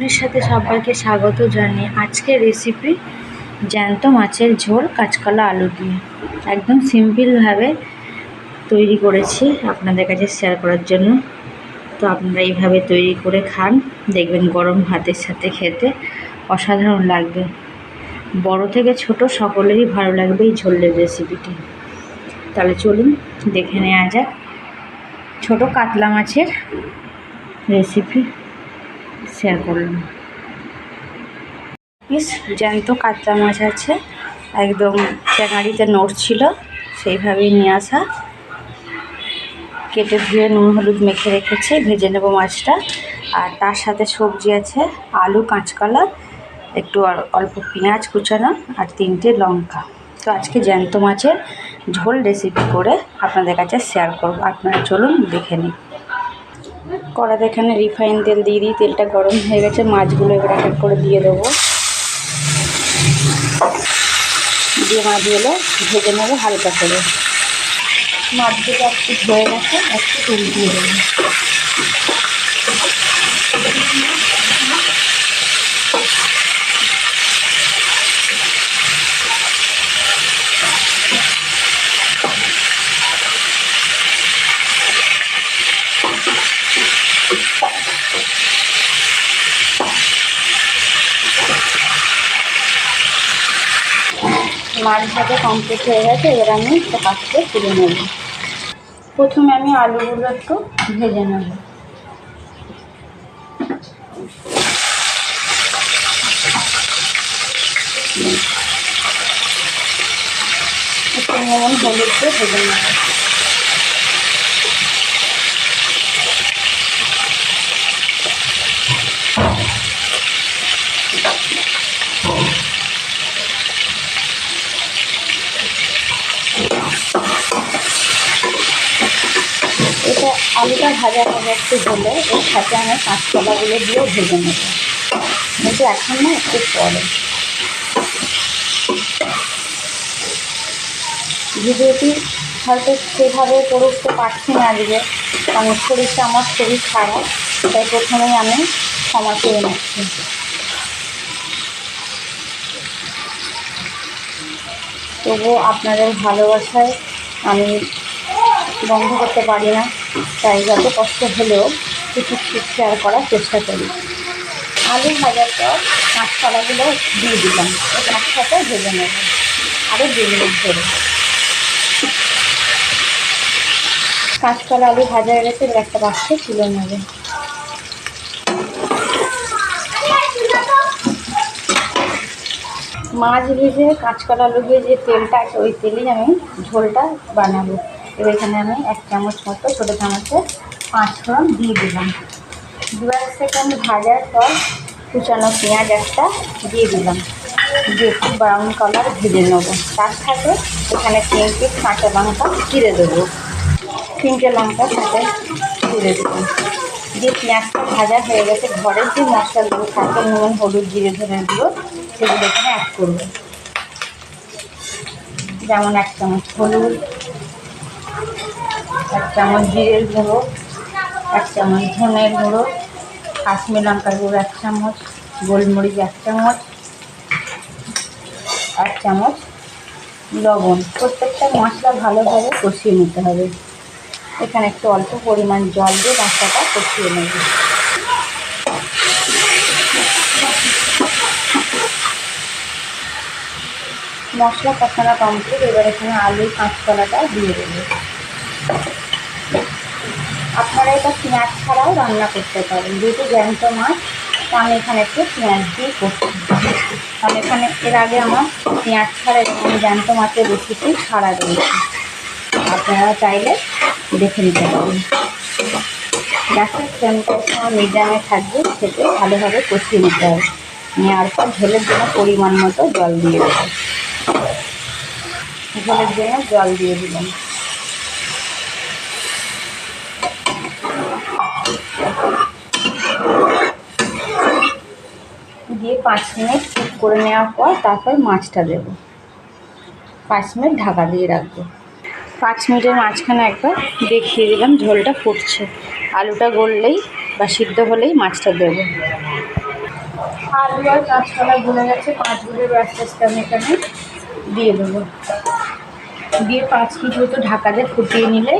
আপনার সাথে সবাইকে স্বাগত জানিয়ে আজকের রেসিপি জ্যান্ত মাছের ঝোল কাঁচকলা আলু দিয়ে। একদম সিম্পলভাবে তৈরি করেছি আপনাদের কাছে শেয়ার করার জন্য। তো আপনারা এইভাবে তৈরি করে খান। দেখবেন গরম ভাতের সাথে খেতে অসাধারণ লাগবে। বড় থেকে ছোট সকলেরই ভালো লাগবে এই ঝোলের রেসিপিটি। তাহলে চলুন দেখে নেওয়া যাক। ছোট কাতলা মাছের রেসিপি। শেয়ার করলাম। পিস জ্যান্ত কাতলা মাছ আছে। একদম ট্যাঙাড়িতে নড়ছিল সেইভাবেই নিয়ে আসা। কেটে ধুয়ে নুন, হলুদ মেখে রেখেছি, ভেজে নেব মাছটা। আর তার সাথে সবজি আছে, আলু, কাঁচকলা, একটু অল্প পেঁয়াজ কুচানো আর তিনটে লঙ্কা। তো আজকে জ্যান্ত মাছের ঝোল রেসিপি করে আপনাদের কাছে শেয়ার করব। আপনারা চলুন দেখে নিন। কড়াতে এখানে রিফাইন তেল দিয়ে দিই, তেলটা গরম হয়ে গেছে, মাছগুলো এবার এক করে দিয়ে দেবো। দিয়ে মাছগুলো ভেজে নেব হালকা করে। মাছগুলো একটু হয়ে গেছে, একটু তুল দিয়ে দেবো। মাছ ভাজা কমপ্লিট হয়ে গেছে, এবার আমি একটা তুলে নেব। প্রথমে আমি আলুগুলো একটু ভেজে নেব। একটু হলুদ ভেজে নেব এটা আলুটা ভাজা ভাজা একটু হলে, এর সাথে আমি কাঁচকলাগুলো দিয়েও ভেজে নেব। কিন্তু এখন না একটু পরে। ভিডিওটি হয়তো সেভাবে করে উঠতে পারছি না আজকে, কারণ শরীরটা আমার শরীর খারাপ, তাই প্রথমেই আমি ক্ষমা চেয়ে নিচ্ছি। তবুও আপনাদের ভালোবাসায় আমি বন্ধ করতে পারি না। তাই যত কষ্ট হলেও কিছু শেয়ার করার চেষ্টা করি। আলু ভাজার পর কাঁচকলাগুলো দিয়ে দিলাম। কাঁচটাটা ভেজে নেব। আরও দু মিনিট ধরে। কাঁচকলা আলু ভাজা হয়ে গেছে একটা পাত্রে তুলে নেবে। মাছ ভেজে, কাঁচকলা আলু দিয়ে যে তেলটা আছে, ওই তেলেই আমি ঝোলটা বানাবো। এবার এখানে আমি এক চামচ মতো ছোটো চামচে পাঁচ ফোড়ন দিয়ে দিলাম। দু এক সেকেন্ড ভাজার পর কুচানো পেঁয়াজ একটা দিয়ে দিলাম। দিয়ে একটু ব্রাউন কালার ভেজে নেব। তার সাথে এখানে তিনটে কাঁচা লঙ্কা চিড়ে দেবো। তিনটে লঙ্কা সাথে চিড়ে দেবো। দিয়ে পেঁয়াজটা ভাজা হয়ে গেছে। ঘরের যে মশলাগুলো থাকে, নুন, হলুদ, জিরে ধরে ধরেগুলো সেগুলো এখানে অ্যাড করব। যেমন এক চামচ হলুদ এক চামচ জিরের গুঁড়ো, এক চামচ ধনের গুঁড়ো, কাশ্মীর লঙ্কার গুঁড়ো এক চামচ, গোলমরিচ এক চামচ এক চামচ লবণ। প্রত্যেকটা মশলা ভালোভাবে কষিয়ে নিতে হবে। এখানে একটু অল্প পরিমাণ জল দিয়ে মশলাটা কষিয়ে নেব। মশলা কষানো কমপ্লিট এবার এখানে আলু কাঁচকলাটা দিয়ে দেবো। আপনারা এটা পেঁয়াজ ছাড়াও রান্না করতে পারেন। যেহেতু জ্যান্ত মাছ, তো আমি এখানে একটু পেঁয়াজ দিয়ে করছি। কারণ এখানে এর আগে আমার পেঁয়াজ ছাড়া এরকম জ্যান্ত মাছের রেসিপি ছাড়া রয়েছে। আপনারা চাইলে দেখে নিতে পারেন। গ্যাসের ফ্লেমটা সময় মিডিয়ামে থাকবে সেটা ভালোভাবে কষিয়ে নিতে হবে। নেওয়ার পর ঝোলের জন্য পরিমাণ মতো জল দিয়ে দেবো ঝোলের জন্য জল দিয়ে দিলাম। দিয়ে পাঁচ মিনিট কুক করে নেওয়ার পর তারপর মাছটা দেব। পাঁচ মিনিট ঢাকা দিয়ে রাখব। পাঁচ মিনিটের মাঝখানে একবার দেখিয়ে দিলাম ঝোলটা ফুটছে। আলুটা গললেই বা সিদ্ধ হলেই মাছটা দেবো। আলু আর কাঁচকলা গুলে গেছে পাঁচগুলোর আস্তে আস্তে আমি এখানে দিয়ে দেবো। দিয়ে পাঁচ মিনিট মতো ঢাকা দিয়ে ফুটিয়ে নিলে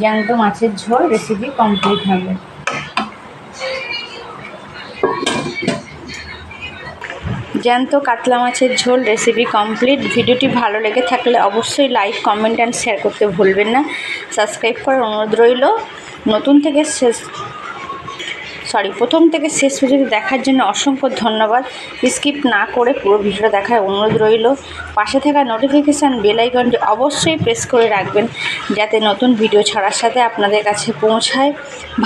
জ্যান্ত মাছের ঝোল রেসিপি কমপ্লিট হবে। জ্যান্ত কাতলা মাছের ঝোল রেসিপি কমপ্লিট ভিডিওটি ভালো লেগে থাকলে অবশ্যই লাইক কমেন্ট অ্যান্ড শেয়ার করতে ভুলবেন না। সাবস্ক্রাইব করার অনুরোধ রইল। নতুন থেকে শেষ সরি প্রথম থেকে শেষ পর্যন্ত দেখার জন্য অসংখ্য ধন্যবাদ। স্কিপ না করে পুরো ভিডিওটা দেখার অনুরোধ রইল। পাশে থাকা নোটিফিকেশান বেল আইকনটি অবশ্যই প্রেস করে রাখবেন, যাতে নতুন ভিডিও ছাড়ার সাথে আপনাদের কাছে পৌঁছায়।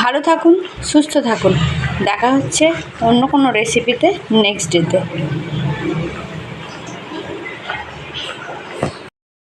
ভালো থাকুন, সুস্থ থাকুন। দেখা হচ্ছে অন্য কোনো রেসিপিতে নেক্সট ডেতে